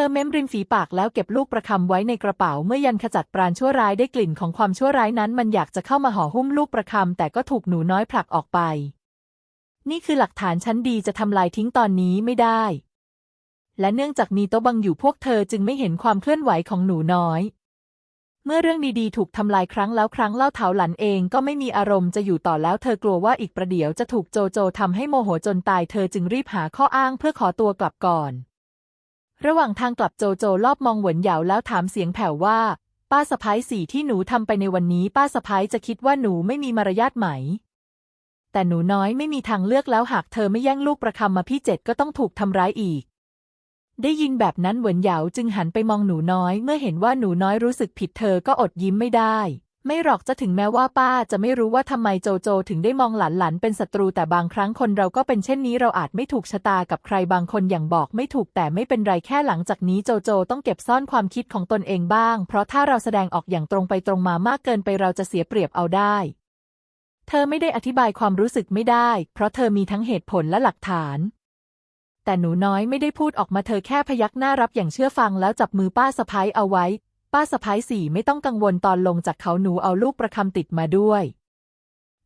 ธอเม้มริมฝีปากแล้วเก็บลูกประคำไว้ในกระเป๋าเมื่อยันขจัดปราณชั่วร้ายได้กลิ่นของความชั่วร้ายนั้น มันอยากจะเข้ามาห่อหุ้มลูกประคำแต่ก็ถูกหนูน้อยผลักออกไป นี่คือหลักฐานชั้นดีจะทำลายทิ้งตอนนี้ไม่ได้ และเนื่องจากมีโต๊ะบังอยู่พวกเธอจึงไม่เห็นความเคลื่อนไหวของหนูน้อย เมื่อเรื่องดีๆถูกทำลายครั้งแล้วครั้งเล่าเถาหลันเองก็ไม่มีอารมณ์จะอยู่ต่อแล้วเธอกลัวว่าอีกประเดี๋ยวจะถูกโจโจทำให้โมโหจนตายเธอจึงรีบหาข้ออ้างเพื่อขอตัวกลับก่อน ระหว่างทางกลับโจโจรอบมองเหวนเหยาแล้วถามเสียงแผ่วว่า ป้าสะพ้ายสี่ที่หนูทำไปในวันนี้ ป้าสะพ้ายจะคิดว่าหนูไม่มีมารยาทไหม แต่หนูน้อยไม่มีทางเลือกแล้วหากเธอไม่แย่งลูกประคำมาพี่เจ็ดก็ต้องถูกทำร้ายอีก ได้ยินแบบนั้นเหวนเหยาจึงหันไปมองหนูน้อย เมื่อเห็นว่าหนูน้อยรู้สึกผิดเธอก็อดยิ้มไม่ได้ ไม่หรอกจะถึงแม้ว่าป้าจะไม่รู้ว่าทำไมโจโจถึงได้มองหลานหลานเป็นศัตรูแต่บางครั้งคนเราก็เป็นเช่นนี้เราอาจไม่ถูกชะตากับใครบางคนอย่างบอกไม่ถูกแต่ไม่เป็นไรแค่หลังจากนี้โจโจต้องเก็บซ่อนความคิดของตนเองบ้าง เพราะถ้าเราแสดงออกอย่างตรงไปตรงมามากเกินไปเราจะเสียเปรียบเอาได้ เธอไม่ได้อธิบายความรู้สึกไม่ได้ เพราะเธอมีทั้งเหตุผลและหลักฐานแต่หนูน้อยไม่ได้พูดออกมาเธอแค่พยักหน้ารับอย่างเชื่อฟังแล้วจับมือป้าสะพ้ายเอาไว้ ป้าสะพ้ายสี่ไม่ต้องกังวลตอนลงจากเขาหนูเอาลูกประคำติดมาด้วย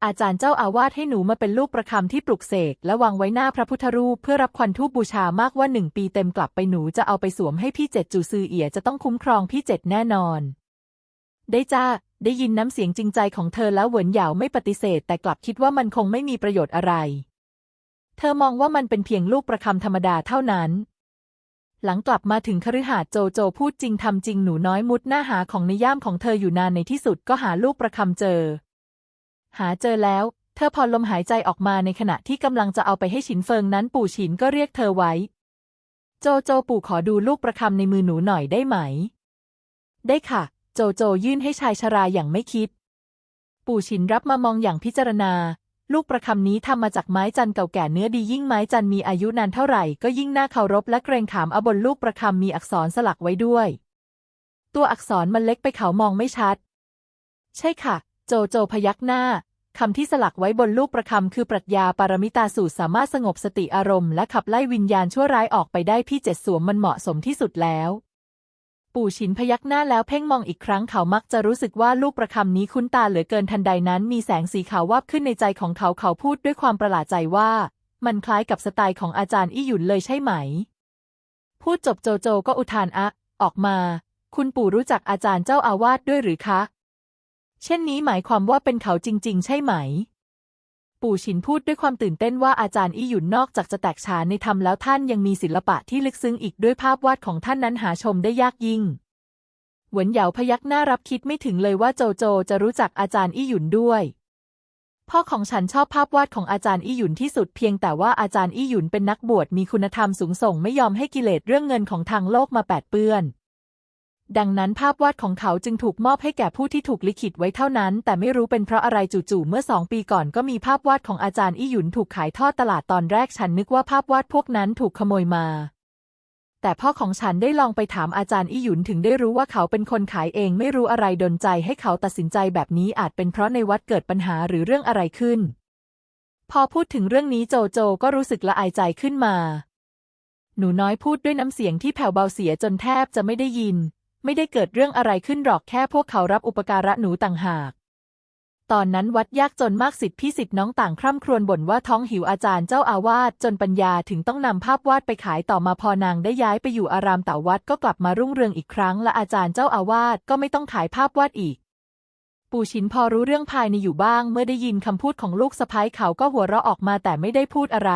อาจารย์เจ้าอาวาสให้หนูมาเป็นลูกประคำที่ปลุกเสกและวางไว้หน้าพระพุทธรูปเพื่อรับควันทูปบูชามากว่าหนึ่งปีเต็มกลับไปหนูจะเอาไปสวมให้พี่เจ็ดจูซือเอียจะต้องคุ้มครองพี่เจ็ดแน่นอน ได้จ้าได้ยินน้ำเสียงจริงใจของเธอแล้วเหวินเหยาไม่ปฏิเสธ แต่กลับคิดว่ามันคงไม่มีประโยชน์อะไร เธอมองว่ามันเป็นเพียงลูกประคำธรรมดาเท่านั้น หลังกลับมาถึงคฤหาสน์โจโจพูดจริงทำจริงหนูน้อยมุดหน้าหาของในย่ามของเธออยู่นานในที่สุดก็หาลูกประคำเจอ หาเจอแล้ว เธอพอลมหายใจออกมาในขณะที่กำลังจะเอาไปให้ฉินเฟิงนั้นปู่ฉินก็เรียกเธอไว้ โจโจปู่ขอดูลูกประคำในมือหนูหน่อยได้ไหม ได้ค่ะ โจโจยื่นให้ชายชราอย่างไม่คิด ปู่ฉินรับมามองอย่างพิจารณา ลูกประคำนี้ทำมาจากไม้จันเก่าแก่เนื้อดียิ่งไม้จันมีอายุนานเท่าไหร่ ก็ยิ่งน่าเคารพและเกรงขามอบนลูกประคำมีอักษรสลักไว้ด้วย ตัวอักษรมันเล็กไปเขามองไม่ชัด ใช่ค่ะ โจโจพยักหน้าคำที่สลักไว้บนลูกประคำคือปรัชญาปารมิตาสูตรสามารถสงบสติอารมณ์และขับไล่วิญญาณชั่วร้ายออกไปได้พี่เจ็ดสวมมันเหมาะสมที่สุดแล้ว ปู่ชินพยักหน้าแล้วเพ่งมองอีกครั้งเขามักจะรู้สึกว่าลูกประคำนี้คุ้นตาเหลือเกินทันใดนั้นมีแสงสีขาววาบขึ้นในใจของเขาเขาพูดด้วยความประหลาดใจว่า มันคล้ายกับสไตล์ของอาจารย์อี้หยุนเลยใช่ไหม พูดจบโจโจก็อุทานอะออกมา คุณปู่รู้จักอาจารย์เจ้าอาวาสด้วยหรือคะ เช่นนี้หมายความว่าเป็นเขาจริง ๆ ใช่ไหม ปู่ฉินพูดด้วยความตื่นเต้นว่าอาจารย์อี้หยุนนอกจากจะแตกฉานในธรรมแล้วท่านยังมีศิลปะที่ลึกซึ้งอีกด้วยภาพวาดของท่านนั้นหาชมได้ยากยิ่ง หวนเหยาพยักหน้ารับคิดไม่ถึงเลยว่าโจโจจะรู้จักอาจารย์อี้หยุนด้วยพ่อของฉันชอบภาพวาดของอาจารย์อี้หยุนที่สุดเพียงแต่ว่าอาจารย์อี้หยุนเป็นนักบวชมีคุณธรรมสูงส่งไม่ยอมให้กิเลสเรื่องเงินของทางโลกมาแปดเปื้อน ดังนั้นภาพวาดของเขาจึงถูกมอบให้แก่ผู้ที่ถูกลิขิตไว้เท่านั้น แต่ไม่รู้เป็นเพราะอะไรจู่ๆเมื่อสองปีก่อนก็มีภาพวาดของอาจารย์อี้หยุนถูกขายทอดตลาดตอนแรกฉันนึกว่าภาพวาดพวกนั้นถูกขโมยมา แต่พ่อของฉันได้ลองไปถามอาจารย์อี้หยุนถึงได้รู้ว่าเขาเป็นคนขายเองไม่รู้อะไรดนใจให้เขาตัดสินใจแบบนี้อาจเป็นเพราะในวัดเกิดปัญหาหรือเรื่องอะไรขึ้น พอพูดถึงเรื่องนี้โจโจก็รู้สึกละอายใจขึ้นมา หนูน้อยพูดด้วยน้ำเสียงที่แผ่วเบาเสียจนแทบจะไม่ได้ยิน ไม่ได้เกิดเรื่องอะไรขึ้นหรอกแค่พวกเขารับอุปการะหนูต่างหาก ตอนนั้นวัดยากจนมากสิทธิพี่สิทธิน้องต่างคร่ำครวญบ่นว่าท้องหิวอาจารย์เจ้าอาวาสจนปัญญาถึงต้องนำภาพวาดไปขายต่อมาพอนางได้ย้ายไปอยู่อารามเต่าวัดก็กลับมารุ่งเรืองอีกครั้ง และอาจารย์เจ้าอาวาสก็ไม่ต้องขายภาพวาดอีกปู่ชินพอรู้เรื่องภายในอยู่บ้าง เมื่อได้ยินคำพูดของลูกสะพ้ายเขาก็หัวเราะออกมาแต่ไม่ได้พูดอะไร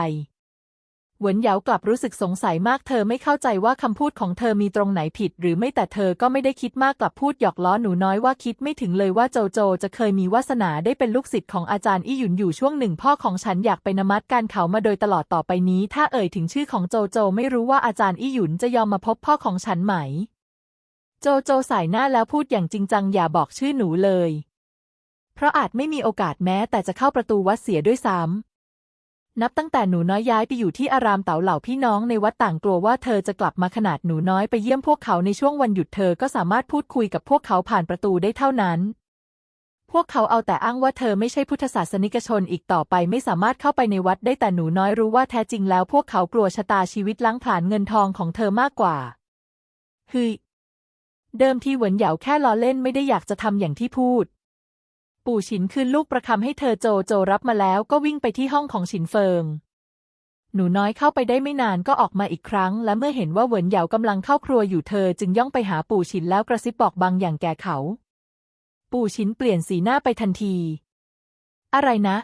เหวินเหยากลับรู้สึกสงสัยมากเธอไม่เข้าใจว่าคำพูดของเธอมีตรงไหนผิด หรือไม่แต่เธอก็ไม่ได้คิดมากกลับพูดหยอกล้อหนูน้อยว่าคิดไม่ถึงเลยว่าโจโจจะเคยมีวาสนาได้เป็นลูกศิษย์ของอาจารย์อี้หยุนอยู่ช่วงหนึ่งพ่อของฉันอยากไปนมัสการเขามาโดยตลอดต่อไปนี้ ถ้าเอ่ยถึงชื่อของโจโจ ไม่รู้ว่าอาจารย์อี้หยุนจะยอมมาพบพ่อของฉันไหม โจโจสายหน้าแล้วพูดอย่างจริงจังอย่าบอกชื่อหนูเลย เพราะอาจไม่มีโอกาสแม้แต่จะเข้าประตูวัดเสียด้วยซ้ำ นับตั้งแต่หนูน้อยย้ายไปอยู่ที่อารามเต๋าเหล่าพี่น้องในวัดต่างกลัวว่าเธอจะกลับมาขนาดหนูน้อยไปเยี่ยมพวกเขาในช่วงวันหยุดเธอก็สามารถพูดคุยกับพวกเขาผ่านประตูได้เท่านั้น พวกเขาเอาแต่อ้างว่าเธอไม่ใช่พุทธศาสนิกชนอีกต่อไปไม่สามารถเข้าไปในวัดได้แต่หนูน้อยรู้ว่าแท้จริงแล้วพวกเขากลัวชะตาชีวิตล้างผลาญเงินทองของเธอมากกว่าฮึเดิมทีเหวินเหยาแค่ล้อเล่นไม่ได้อยากจะทำอย่างที่พูด ปู่ฉินคืนลูกประคำให้เธอโจโจรับมาแล้วก็วิ่งไปที่ห้องของฉินเฟิง หนูน้อยเข้าไปได้ไม่นานก็ออกมาอีกครั้ง และเมื่อเห็นว่าเหวินเหยากำลังเข้าครัวอยู่เธอจึงย่องไปหาปู่ฉินแล้วกระซิบบอกบางอย่างแก่เขา ปู่ฉินเปลี่ยนสีหน้าไปทันที อะไรนะ